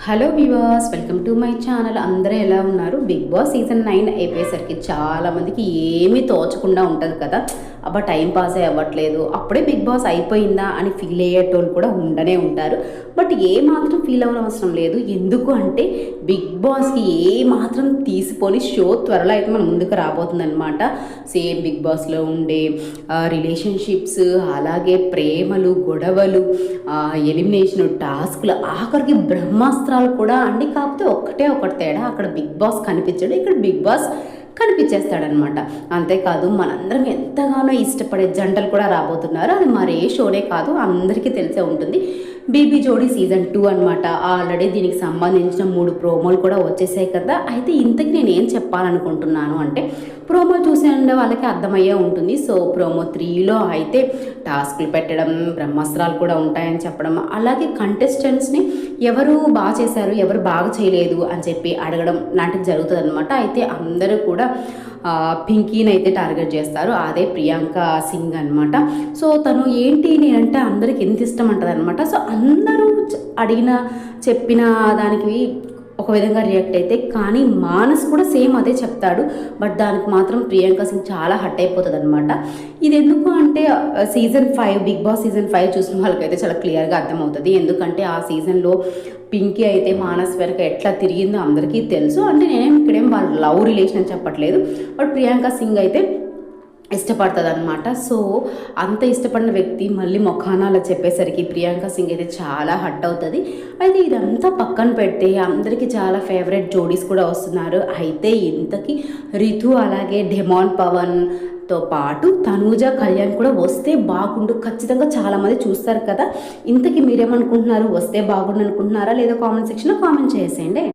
Hello viewers welcome to my channel. అందరూ ఎలా ఉన్నారు? బిగ్ బాస్ సీజన్ నైన్ అయిపోయేసరికి చాలామందికి ఏమీ తోచకుండా ఉంటుంది కదా. అబ్బా టైం పాస్ అవ్వట్లేదు అప్పుడే బిగ్ బాస్ అయిపోయిందా అని ఫీల్ అయ్యేటోళ్ళు కూడా ఉండనే ఉంటారు. బట్ ఏ మాత్రం ఫీల్ అవ్వనవసరం లేదు. ఎందుకు అంటే బిగ్ బాస్కి ఏ మాత్రం తీసిపోని షో త్వరలో అయితే మన ముందుకు రాబోతుందన్నమాట. సేమ్ బిగ్ బాస్లో ఉండే రిలేషన్షిప్స్ అలాగే ప్రేమలు గొడవలు ఎలిమినేషన్ టాస్క్లు ఆఖరికి బ్రహ్మాస్త్రాలు కూడా అండి. కాకపోతే ఒక్కటే ఒకటి తేడా అక్కడ బిగ్ బాస్ కనిపించాడు ఇక్కడ బిగ్ బాస్ కనిపించేస్తాడనమాట. అంతేకాదు మనందరం ఎంతగానో ఇష్టపడే జంటలు కూడా రాబోతున్నారు. అది మరే షోనే కాదు అందరికీ తెలిసే ఉంటుంది. బీబీ జోడీ సీజన్ టూ అనమాట ఆల్రెడీ దీనికి సంబంధించిన మూడు ప్రోమోలు కూడా వచ్చేసాయి కదా. అయితే ఇంతకి నేను ఏం చెప్పాలనుకుంటున్నాను అంటే ప్రోమో చూసే ఉండే వాళ్ళకి అర్థమయ్యే ఉంటుంది. సో ప్రోమో త్రీలో అయితే టాస్క్లు పెట్టడం బ్రహ్మాస్త్రాలు కూడా ఉంటాయని చెప్పడం అలాగే కంటెస్టెంట్స్ని ఎవరు బాగా చేశారు ఎవరు బాగా చేయలేదు అని చెప్పి అడగడం లాంటిది జరుగుతుంది అనమాట అయితే అందరూ కూడా పింకీని అయితే టార్గెట్ చేస్తారు. అదే ప్రియాంక సింగ్ అనమాట సో తను ఏంటి నేనంటే అందరికి ఎంత ఇష్టం అంటదనమాట సో అందరూ అడిగిన చెప్పిన దానికి ఒక విధంగా రియాక్ట్ అయితే కానీ మానస్ కూడా సేమ్ అదే చెప్తాడు. బట్ దానికి మాత్రం ప్రియాంక సింగ్ చాలా హట్ అయిపోతుంది అనమాట ఇది ఎందుకు అంటే season five Bigg Boss season five చూసిన వాళ్ళకైతే చాలా క్లియర్గా అర్థమవుతుంది. ఎందుకంటే ఆ సీజన్లో పింకీ అయితే మానస్ వెనక ఎట్లా తిరిగిందో అందరికీ తెలుసు. అంటే నేనేం ఇక్కడేం వాళ్ళ లవ్ రిలేషన్ అని చెప్పట్లేదు. బట్ ప్రియాంక సింగ్ అయితే ఇష్టపడుతుంది అనమాట సో అంత ఇష్టపడిన వ్యక్తి మళ్ళీ మొఖాన అలా చెప్పేసరికి ప్రియాంక సింగ్ అయితే చాలా హట్ అవుతుంది. అయితే ఇదంతా పక్కన పెడితే అందరికీ చాలా ఫేవరెట్ జోడీస్ కూడా వస్తున్నారు. అయితే ఇంతకీ రితు అలాగే డెమాన్ పవన్తో పాటు తనూజ కళ్యాణ్ కూడా వస్తే బాగుండు. ఖచ్చితంగా చాలామంది చూస్తారు కదా. ఇంతకీ మీరేమనుకుంటున్నారు? వస్తే బాగుండు అనుకుంటున్నారా? లేదా కామెంట్ సెక్షన్లో కామెంట్ చేసేయండి.